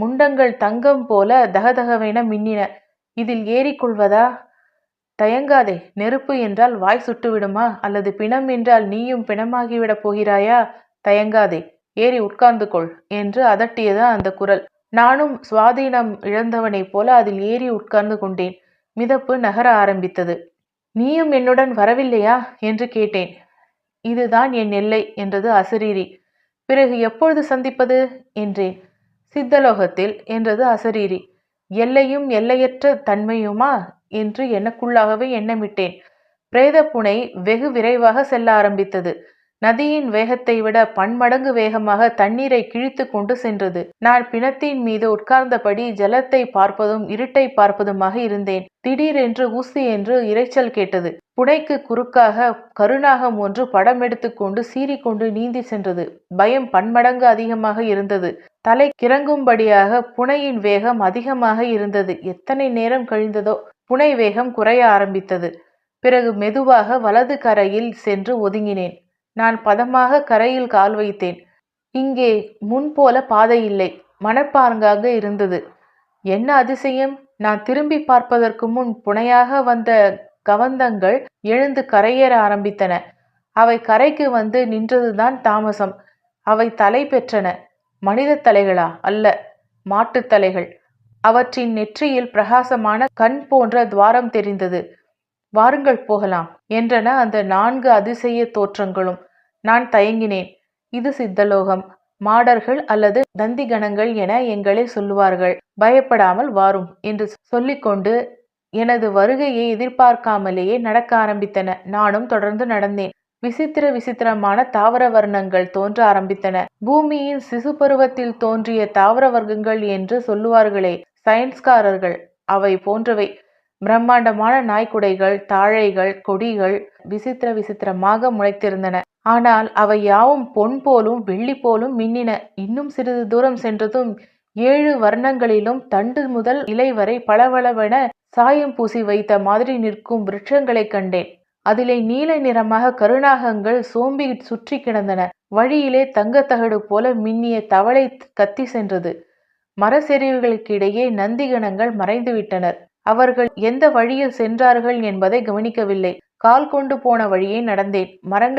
முண்டங்கள் தங்கம் போல தகதகவென மின்னின. இதில் ஏறிக்கொள்வதா? தயங்காதே நெருப்பு என்றால் வாய் சுட்டுவிடுமா? அல்லது பிணம் என்றால் நீயும் பிணமாகிவிடப் போகிறாயா? தயங்காதே ஏறி உட்கார்ந்து கொள் என்று அதட்டியது அந்த குரல். நானும் சுவாதீனம் இழந்தவனைப் போல அதில் ஏறி உட்கார்ந்து கொண்டேன். மிதப்பு நகர ஆரம்பித்தது. நீயும் என்னுடன் வரவில்லையா? என்று கேட்டேன். இதுதான் என் எல்லை என்றது அசரீரி. பிறகு எப்பொழுது சந்திப்பது? என்றேன். சித்தலோகத்தில் என்றது அசரீரி. எல்லையும் எல்லையற்ற தன்மையுமா? என்று எனக்குள்ளாகவே எண்ணமிட்டேன். பிரேத புனை வெகு விரைவாக செல்ல ஆரம்பித்தது. நதியின் வேகத்தை விட பன்மடங்கு வேகமாக தண்ணீரை கிழித்து கொண்டு சென்றது. நான் பிணத்தின் மீது உட்கார்ந்தபடி ஜலத்தை பார்ப்பதும் இருட்டை பார்ப்பதுமாக இருந்தேன். திடீரென்று ஊசி என்று இரைச்சல் கேட்டது. புனைக்கு குறுக்காக கருநாகம் ஒன்று படம் எடுத்துக்கொண்டு சீறிக்கொண்டு நீந்தி சென்றது. பயம் பன்மடங்கு அதிகமாக இருந்தது. தலை கிறங்கும்படியாக புனையின் வேகம் அதிகமாக இருந்தது. எத்தனை நேரம் கழிந்ததோ புனை வேகம் குறைய ஆரம்பித்தது. பிறகு மெதுவாக வலது கரையில் சென்று ஒதுங்கினேன். நான் பதமாக கரையில் கால் வைத்தேன். இங்கே முன்போல பாதை இல்லை. மணற்பாங்காக இருந்தது. என்ன அதிசயம்? நான் திரும்பி பார்ப்பதற்கு முன் புனையாக வந்த கவந்தங்கள் எழுந்து கரையேற ஆரம்பித்தன. அவை கரைக்கு வந்து நின்றதுதான் தாமசம். அவை தலை பெற்றன. மனித தலைகளா? அல்ல. மாட்டுத் தலைகள். அவற்றின் நெற்றியில் பிரகாசமான கண் போன்ற துவாரம் தெரிந்தது. வாருங்கள் போகலாம் என்றன அந்த நான்கு அதிசய தோற்றங்களும். நான் தயங்கினேன். இது சித்தலோகம். மாடர்கள் அல்லது நந்திகணங்கள் என எங்களை சொல்லுவார்கள். பயப்படாமல் வாரும் என்று சொல்லிக்கொண்டு எனது வருகையை எதிர்பார்க்காமலேயே நடக்க ஆரம்பித்தன. நானும் தொடர்ந்து நடந்தேன். விசித்திர விசித்திரமான தாவர வர்ணங்கள் தோன்ற ஆரம்பித்தன. பூமியின் சிசு பருவத்தில் தோன்றிய தாவர வர்க்கங்கள் என்று சொல்லுவார்களே சயின்ஸ்காரர்கள். அவை போன்றவை. பிரம்மாண்டமான நாய்க்குடைகள் தாழைகள் கொடிகள் விசித்திர விசித்திரமாக முளைத்திருந்தன. ஆனால் அவை யாவும் பொன் போலும் வெள்ளி போலும் மின்னின. இன்னும் சிறிது தூரம் சென்றதும் ஏழு வர்ணங்களிலும் தண்டு முதல் இலை வரை பளபளவென சாயம் பூசி வைத்த மாதிரி நிற்கும் விருட்சங்களைக் கண்டேன். அதிலே நீல நிறமாக கருணாகங்கள் சோம்பி சுற்றி கிடந்தன. வழியிலே தங்கத்தகடு போல மின்னிய தவளை கத்தி சென்றது. மரச்செறிவுகளுக்கிடையே நந்திகணங்கள் மறைந்துவிட்டனர். அவர்கள் எந்த வழியில் சென்றார்கள் என்பதை கவனிக்கவில்லை. கால் கொண்டு போன வழியே நடந்தேன். மரங்கள்